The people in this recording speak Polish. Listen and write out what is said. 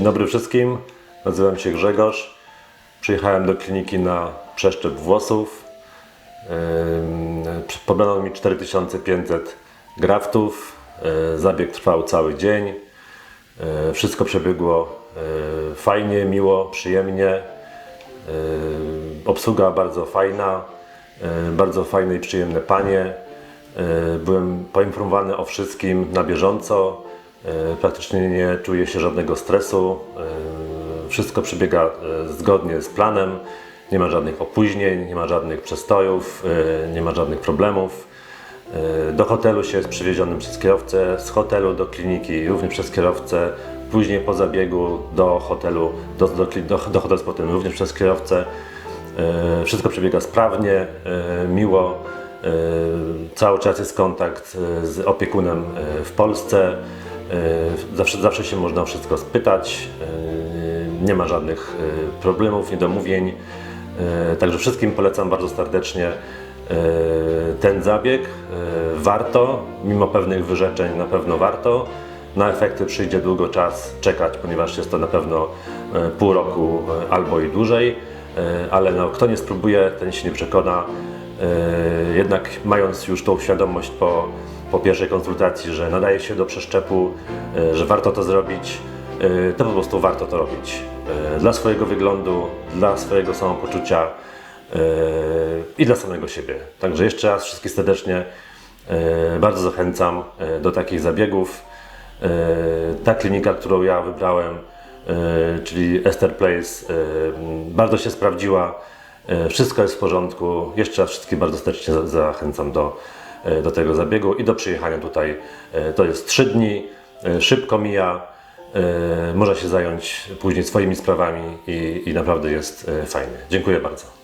Dzień dobry wszystkim, nazywam się Grzegorz. Przyjechałem do kliniki na przeszczep włosów. Pobrano mi 4500 graftów. Yy, Zabieg trwał cały dzień. Yy, Wszystko przebiegło yy, fajnie, miło, przyjemnie. Obsługa bardzo fajna, bardzo fajne i przyjemne panie. Byłem poinformowany o wszystkim na bieżąco. Yy, Praktycznie nie czuję się żadnego stresu. Yy, Wszystko przebiega yy, zgodnie z planem. Nie ma żadnych opóźnień, nie ma żadnych przestojów, nie ma żadnych problemów. Do hotelu się jest przywiezionym przez kierowcę, z hotelu do kliniki również przez kierowcę, później po zabiegu do hotelu, do, do, do, do hotelu z powrotem również przez kierowcę. Wszystko przebiega sprawnie, miło. Cały czas jest kontakt z opiekunem w Polsce. Yy, Zawsze, zawsze się można wszystko spytać. Yy, Nie ma żadnych yy, problemów, niedomówień. Także wszystkim polecam bardzo serdecznie ten zabieg. Warto, mimo pewnych wyrzeczeń, na pewno warto. Na efekty przyjdzie długo czas czekać, ponieważ jest to na pewno e, pół roku e, albo i dłużej, E, ale no, kto nie spróbuje, ten się nie przekona. E, Jednak mając już tą świadomość po, po pierwszej konsultacji, że nadaje się do przeszczepu, e, że warto to zrobić, e, to po prostu warto to robić. E, Dla swojego wyglądu, dla swojego samopoczucia i dla samego siebie. Także jeszcze raz wszystkich serdecznie bardzo zachęcam do takich zabiegów. Ta klinika, którą ja wybrałem, czyli Esther Place, bardzo się sprawdziła. Wszystko jest w porządku. Jeszcze raz wszystkich bardzo serdecznie za- zachęcam do, do tego zabiegu i do przyjechania tutaj. E, To jest 3 dni, e, szybko mija. e, Można się zająć później swoimi sprawami i, i naprawdę jest e, fajnie. Dziękuję bardzo.